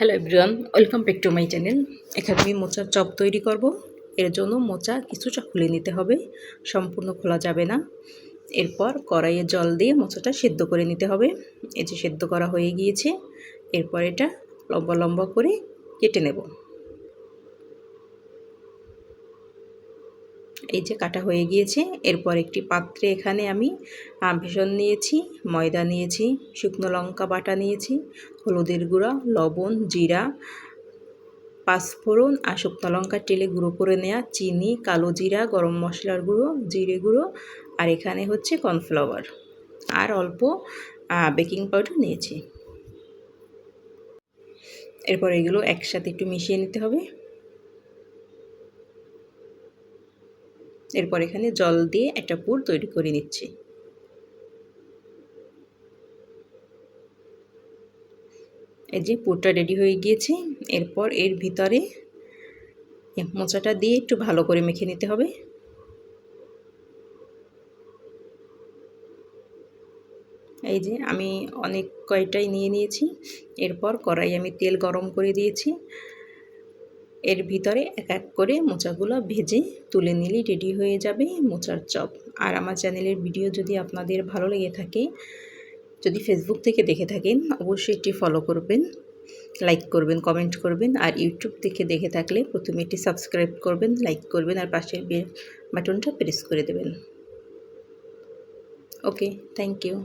Hello everyone welcome back to my channel এখানে আমি মোচার চপ তৈরি করব। এর জন্য মোচা কিছুটা খুলে নিতে হবে। সম্পূর্ণ খোলা যাবে না। এরপর কড়াইয়ে জল দিয়ে মোচাটা সেদ্ধ করে নিতে হবে। এই যে সেদ্ধ করা হয়ে গিয়েছে। এরপর এটা লম্বা লম্বা করে কেটে নেব। এই যে কাটা হয়ে গিয়েছে। এরপর একটি পাত্রে এখানে আমি ভেষণ নিয়েছি, ময়দা নিয়েছি, শুকনো লঙ্কা বাটা নিয়েছি, হলুদের গুঁড়া, লবণ, জিরা, পাঁচফোড়ন আর শুকনো লঙ্কা টেলে গুঁড়ো করে নেওয়া চিনি, কালো জিরা, গরম মশলার গুঁড়ো, জিরে গুঁড়ো আর এখানে হচ্ছে কর্নফ্লাওয়ার। আর অল্প বেকিং পাউডার নিয়েছি। এরপর এগুলো একসাথে একটু মিশিয়ে নিতে হবে। এরপর এখানে জল দিয়ে একটা পুর তৈরি করে নিচ্ছি। এই যে পুরটা রেডি হয়ে গিয়েছে, এরপর এর ভিতরে মোচাটা দিয়ে একটু ভালো করে মেখে নিতে হবে। এই যে আমি অনেক কয়টাই নিয়ে নিয়েছি, এরপর কড়াই আমি তেল গরম করে দিয়েছি। এর ভিতরে এক এক করে মোচাগুলো ভেজে তুলে নিলেই রেডি হয়ে যাবে মোচার চপ। আর আমার চ্যানেলের ভিডিও যদি আপনাদের ভালো লেগে থাকে, যদি ফেসবুক থেকে দেখে থাকেন, অবশ্যই এটি ফলো করবেন লাইক করবেন কমেন্ট করবেন। আর ইউটিউব থেকে দেখে থাকলে প্রথমে এটি সাবস্ক্রাইব করবেন লাইক করবেন আর পাশের বাটনটা প্রেস করে দেবেন। Okay thank you